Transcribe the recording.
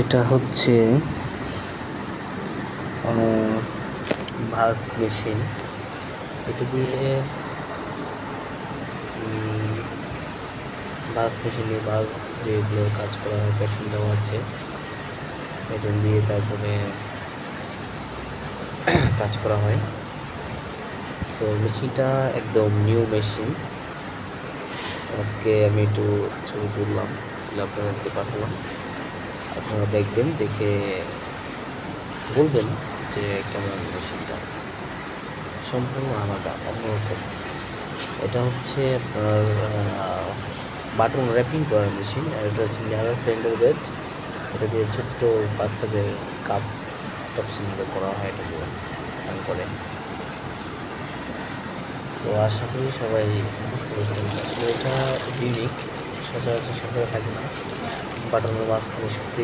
এটা হচ্ছে ভাস মেশিন। এটা দিয়ে ভাঁজ মেশিনে ভাঁজ যেগুলো কাজ করা হয় প্যাটার্ন দেওয়া আছে। প্যাটার্ন দিয়ে তারপরে কাজ করা হয়। সো মেশিনটা একদম নিউ মেশিন আজকে আমি একটু ছবি তুললাম, তুলে আপনাদেরকে পাঠালাম। আপনারা দেখবেন, দেখে বলবেন যে কেমন মেশিনটা সম্পূর্ণ আলাদা অন্যরকম। এটা হচ্ছে আপনার বাটন র্যাপিং করার মেশিন, আর এটা হচ্ছে ন্যারো সেন্টার বেড। এটা দিয়ে ছোট্ট বাচ্চাদের কাপ টপ সিলিংটা করা হয়, এটা দিয়ে করে। সো আশা করি সবাই বুঝতে পারছেন। আসলে এটা ইউনিক সচরাচর সচরাচর থাকি না। বাটনের মাঝখানে শুধু